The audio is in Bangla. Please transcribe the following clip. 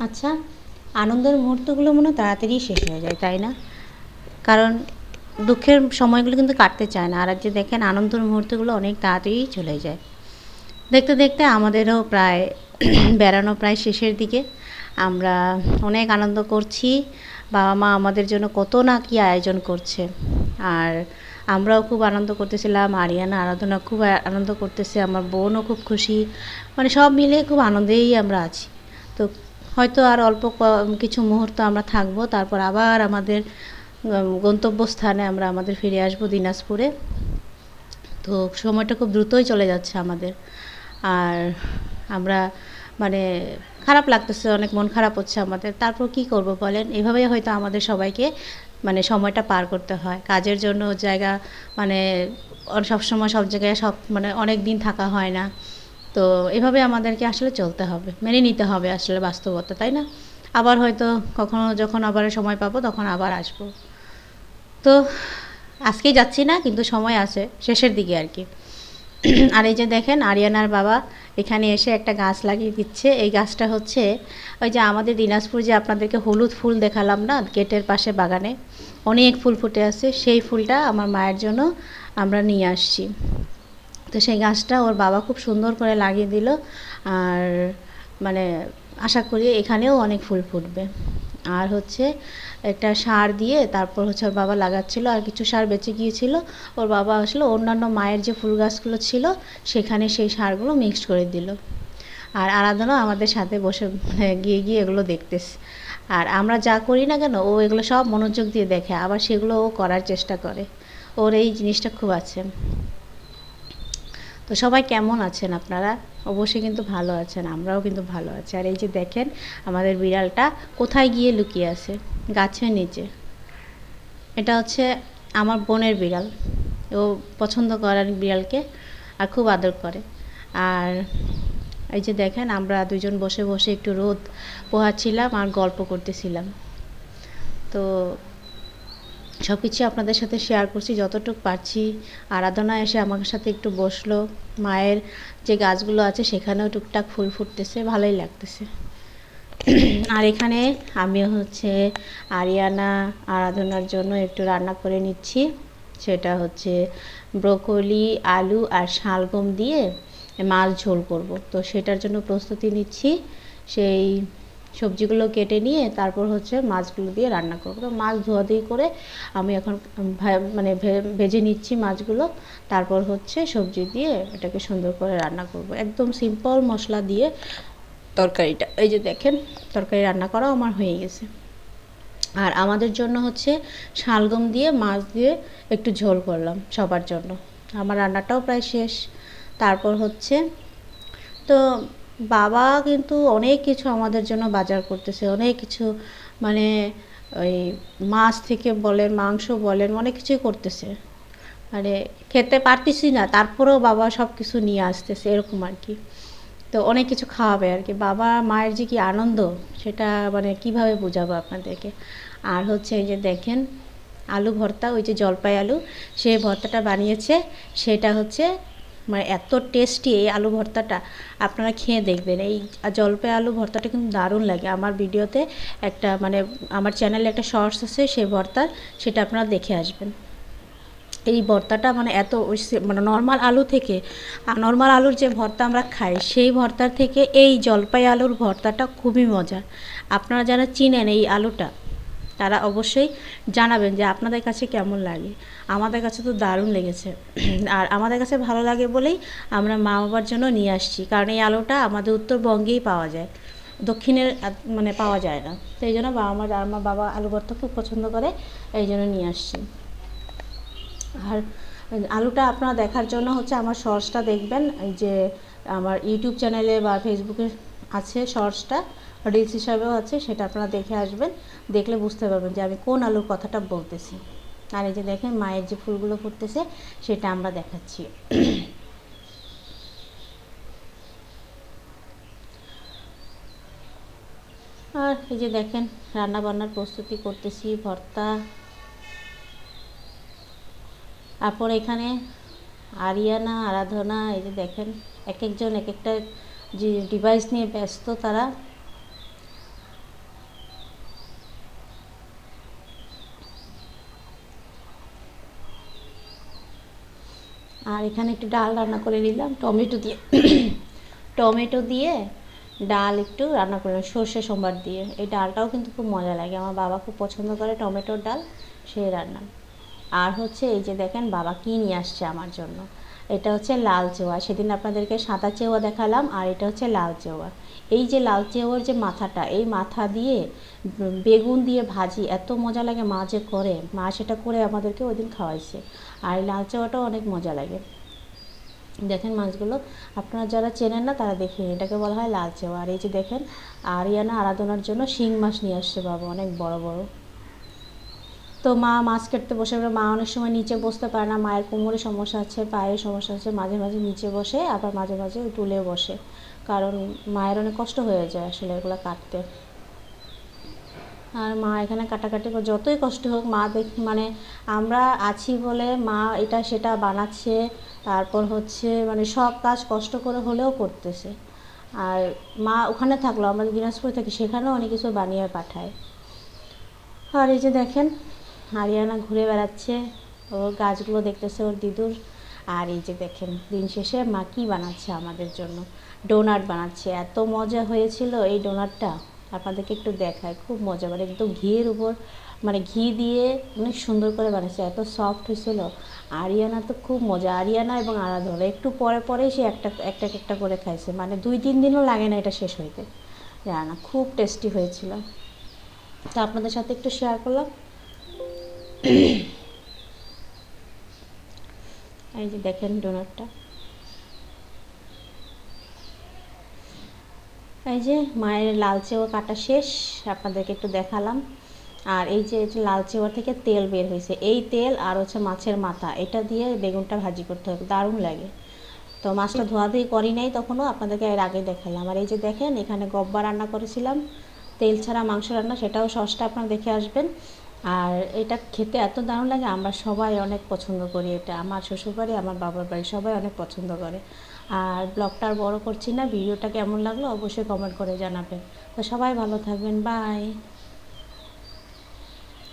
আচ্ছা আনন্দের মুহূর্তগুলো মনে হয় তাড়াতাড়ি শেষ হয়ে যায়, তাই না? কারণ দুঃখের সময়গুলো কিন্তু কাটতে চায় না, আর যে দেখেন আনন্দের মুহূর্তগুলো অনেক তাড়াতাড়ি চলে যায়। দেখতে দেখতে আমাদেরও প্রায় বেড়ানো প্রায় শেষের দিকে। আমরা অনেক আনন্দ করছি, বাবা মা আমাদের জন্য কত না কি আয়োজন করছে। আর আমরাও খুব আনন্দ করতেছিলাম, আরিয়ানা, আরাধনা খুব আনন্দ করতেছে, আমার বোনও খুব খুশি। মানে সব মিলে খুব আনন্দেই আমরা আছি। তো হয়তো আর অল্প কিছু মুহূর্ত আমরা থাকব, তারপর আবার আমাদের গন্তব্যস্থানে আমরা আমাদের ফিরে আসব দিনাজপুরে। তো সময়টা খুব দ্রুতই চলে যাচ্ছে আমাদের। আর আমরা মানে খারাপ লাগতেছে, অনেক মন খারাপ হচ্ছে আমাদের। তারপর কি করব বলেন? এভাবেই হয়তো আমাদের সবাইকে মানে সময়টা পার করতে হয়। কাজের জন্য জায়গা মানে সব সময় সব জায়গায় সব মানে অনেক দিন থাকা হয় না। তো এভাবে আমাদেরকে আসলে চলতে হবে, মেনে নিতে হবে আসলে বাস্তবতা, তাই না? আবার হয়তো কখনো যখন আবার সময় পাবো তখন আবার আসব। তো আজকেই যাচ্ছি না, কিন্তু সময় আছে, শেষের দিকে আর কি। আর এই যে দেখেন, আরিয়ানার বাবা এখানে এসে একটা গাছ লাগিয়ে দিচ্ছে। এই গাছটা হচ্ছে ওই যে আমাদের দিনাজপুর যে আপনাদেরকে হলুদ ফুল দেখালাম না, গেটের পাশে বাগানে, অনেক ফুল ফুটে আছে। সেই ফুলটা আমার মায়ের জন্য আমরা নিয়ে আসছি। তো সেই গাছটা ওর বাবা খুব সুন্দর করে লাগিয়ে দিল। আর মানে আশা করি এখানেও অনেক ফুল ফুটবে। আর হচ্ছে একটা সার দিয়ে তারপর হচ্ছে ওর বাবা লাগাচ্ছিলো। আর কিছু সার বেঁচে গিয়েছিল। ওর বাবা আসলে, অন্যান্য মায়ের যে ফুল গাছগুলো ছিল, সেখানে সেই সারগুলো মিক্সড করে দিল। আর আরাধনাও আমাদের সাথে বসে মানে গিয়ে গিয়ে এগুলো দেখতেছে। আর আমরা যা করি না কেন, ও এগুলো সব মনোযোগ দিয়ে দেখে, আবার সেগুলো ও করার চেষ্টা করে। ওর এই জিনিসটা খুব আছে। তো সবাই কেমন আছেন আপনারা? অবশ্যই কিন্তু ভালো আছেন, আমরাও কিন্তু ভালো আছি। আর এই যে দেখেন, আমাদের বিড়ালটা কোথায় গিয়ে লুকিয়ে আছে? গাছের নিচে। এটা হচ্ছে আমার বোনের বিড়াল। ও পছন্দ করার বিড়ালকে আর খুব আদর করে। আর এই যে দেখেন, আমরা দুজন বসে বসে একটু রোদ পোহাচ্ছিলাম আর গল্প করতেছিলাম। তো সব কিছু আপনাদের সাথে শেয়ার করছি, যতটুকু পারছি। আরাধনা এসে আমার সাথে একটু বসল। মায়ের যে গাছগুলো আছে, সেখানেও টুকটাক ফুল ফুটতেছে, ভালোই লাগতেছে। আর এখানে আমি হচ্ছে আরিয়ানা আরাধনার জন্য একটু রান্না করে নিচ্ছি। সেটা হচ্ছে ব্রোকলি, আলু আর শালগম দিয়ে মাছ ঝোল করব। তো সেটার জন্য প্রস্তুতি নিচ্ছি। সেই সবজিগুলো কেটে নিয়ে তারপর হচ্ছে মাছগুলো দিয়ে রান্না করব। তো মাছ ধোয়াধুয়ি করে আমি এখন মানে ভেজে নিচ্ছি মাছগুলো। তারপর হচ্ছে সবজি দিয়ে এটাকে সুন্দর করে রান্না করব। একদম সিম্পল মশলা দিয়ে তরকারিটা। এই যে দেখেন, তরকারি রান্না করাও আমার হয়ে গেছে। আর আমাদের জন্য হচ্ছে শালগম দিয়ে মাছ দিয়ে একটু ঝোল করলাম সবার জন্য। আমার রান্নাটাও প্রায় শেষ। তারপর হচ্ছে তো বাবা কিন্তু অনেক কিছু আমাদের জন্য বাজার করতেছে, অনেক কিছু মানে ওই মাছ থেকে বলেন, মাংস বলেন, অনেক কিছুই করতেছে। মানে খেতে পারতেছি না, তারপরেও বাবা সব কিছু নিয়ে আসতেছে, এরকম আর কি। তো অনেক কিছু খাওয়াবে আর কি। বাবা মায়ের যে কি আনন্দ, সেটা মানে কীভাবে বোঝাবো আপনাদেরকে? আর হচ্ছে এই যে দেখেন, আলু ভর্তা, ওই যে জলপাই আলু সেই ভর্তাটা বানিয়েছে, সেটা হচ্ছে মানে এত টেস্টি এই আলু ভর্তাটা, আপনারা খেয়ে দেখবেন। এই জলপাই আলু ভর্তাটা কিন্তু দারুণ লাগে। আমার ভিডিওতে একটা মানে আমার চ্যানেলে একটা শর্টস আছে, সেই ভর্তার সেটা আপনারা দেখে আসবেন। এই ভর্তাটা মানে এত মানে নর্মাল আলু থেকে নর্মাল আলুর যে ভর্তা আমরা খাই, সেই ভর্তার থেকে এই জলপাই আলুর ভর্তাটা খুবই মজার। আপনারা যারা চিনেন এই আলুটা তারা অবশ্যই জানাবেন যে আপনাদের কাছে কেমন লাগে। আমাদের কাছে তো দারুণ লেগেছে। আর আমাদের কাছে ভালো লাগে বলেই আমরা মা বাবার জন্য নিয়ে আসছি। কারণ এই আলুটা আমাদের উত্তরবঙ্গেই পাওয়া যায়। দক্ষিণের মানে পাওয়া যায় না। তো এই জন্য বাবা আমার আমার বাবা আলু ভর্তা খুব পছন্দ করে এই জন্য নিয়ে আসছি। আর আলুটা আপনারা দেখার জন্য হচ্ছে আমার শর্টসটা দেখবেন। এই যে আমার ইউটিউব চ্যানেলে বা ফেসবুকে আছে শর্টসটা রিলস হিসাবেও আছে, সেটা আপনারা দেখে আসবেন। দেখলে বুঝতে পারবেন যে আমি কোন আলুর কথাটা বলতেছি। আর এই যে দেখেন, মায়ের যে ফুলগুলো ফুটতেছে, সেটা আমরা দেখাচ্ছি। আর এই যে দেখেন রান্না বান্নার প্রস্তুতি করতেছি, ভর্তা। তারপর এখানে আরিয়ানা, আরাধনা, এই যে দেখেন, এক একজন এক একটা যে ডিভাইস নিয়ে ব্যস্ত তারা আর এখানে একটু ডাল রান্না করে নিলাম, টমেটো দিয়ে টমেটো দিয়ে ডাল একটু রান্না করলাম সর্ষে সোমবার দিয়ে। এই ডালটাও কিন্তু খুব মজা লাগে, আমার বাবা খুব পছন্দ করে টমেটোর ডাল সেই রান্না। আর হচ্ছে এই যে দেখেন বাবা কী নিয়ে আসছে আমার জন্য। এটা হচ্ছে লাল চেওয়া সেদিন আপনাদেরকে সাদা চেওয়া দেখালাম, আর এটা হচ্ছে লাল চেওয়া এই যে লাল চেওয়ার যে মাথাটা, এই মাথা দিয়ে বেগুন দিয়ে ভাজি, এত মজা লাগে মা যে করে। মা সেটা করে আমাদেরকে ওই দিন খাওয়াইছে। আর এই লাল চেওয়াটাও অনেক মজা লাগে। দেখেন মাছগুলো, আপনারা যারা চেনেন না তারা দেখে এটাকে বলা হয় লাল চেওয়া। আর এই যে দেখেন, আরিয়ানা আরাধনার জন্য শিং মাছ নিয়ে আসছে বাবা, অনেক বড় বড়। তো মা মাছ কাটতে বসে পড়ে। মা অনেক সময় নিচে বসতে পারে না। মায়ের কোমরে সমস্যা আছে, পায়ের সমস্যা আছে, মাঝে মাঝে নিচে বসে, আবার মাঝে মাঝে তুলে বসে। কারণ মায়ের অনেক কষ্ট হয়ে যায় আসলে এগুলো কাটতে। আর মা এখানে কাটাকাটি করে যতই কষ্ট হোক, মা দেখ মানে আমরা আছি বলে মা এটা সেটা বানাচ্ছে, তারপর হচ্ছে মানে সব কাজ কষ্ট করে হলেও করতেছে। আর মা ওখানে থাকল, আমরা দিনাজপুরে থাকি, সেখানেও অনেক কিছু বানিয়ে পাঠায়। আর এই যে দেখেন হারিয়ানা ঘুরে বেড়াচ্ছে ওর গাছগুলো দেখতেছে ওর দিদুর। আর এই যে দেখেন, দিন শেষে মা কী বানাচ্ছে আমাদের জন্য? ডোনাট বানাচ্ছে। এত মজা হয়েছিল এই ডোনাটটা। আপনাদেরকে একটু দেখায় খুব মজা। মানে একদম ঘিয়ের উপর মানে ঘি দিয়ে অনেক সুন্দর করে বানাচ্ছে, এত সফট হয়েছিল। আরিয়ানা তো খুব মজা, আরিয়ানা এবং আরাধনা। একটু পরে পরেই সে একটা একটা একটা করে খাইছে। মানে দুই, তিন দিনও লাগে না এটা শেষ হইতে। জানা খুব টেস্টি হয়েছিল। তো আপনাদের সাথে একটু শেয়ার করলাম। এই যে দেখেন ডোনাটটা এই যে মায়ের লালচেও কাটা শেষ, আপনাদেরকে একটু দেখালাম। আর এই যে লালচেওয়া থেকে তেল বের হয়েছে, এই তেল আর হচ্ছে মাছের মাথা, এটা দিয়ে বেগুনটা ভাজি করতে হবে, দারুণ লাগে। তো মাছটা ধোয়াধুয়ি করি নাই তখনও, আপনাদেরকে এর আগে দেখালাম। আর এই যে দেখেন, এখানে গব্বা রান্না করেছিলাম। তেল ছাড়া মাংস রান্না, সেটাও সসটা আপনারা দেখে আসবেন। আর এটা খেতে এত দারুণ লাগে, আমরা সবাই অনেক পছন্দ করি এটা। আমার শ্বশুরবাড়ি, আমার বাবার বাড়ি সবাই অনেক পছন্দ করে। আর ব্লগটা আর বড় করছি না, ভিডিওটা কেমন লাগল অবশ্যই কমেন্ট করে জানাবেন। তো সবাই ভালো থাকবেন বাই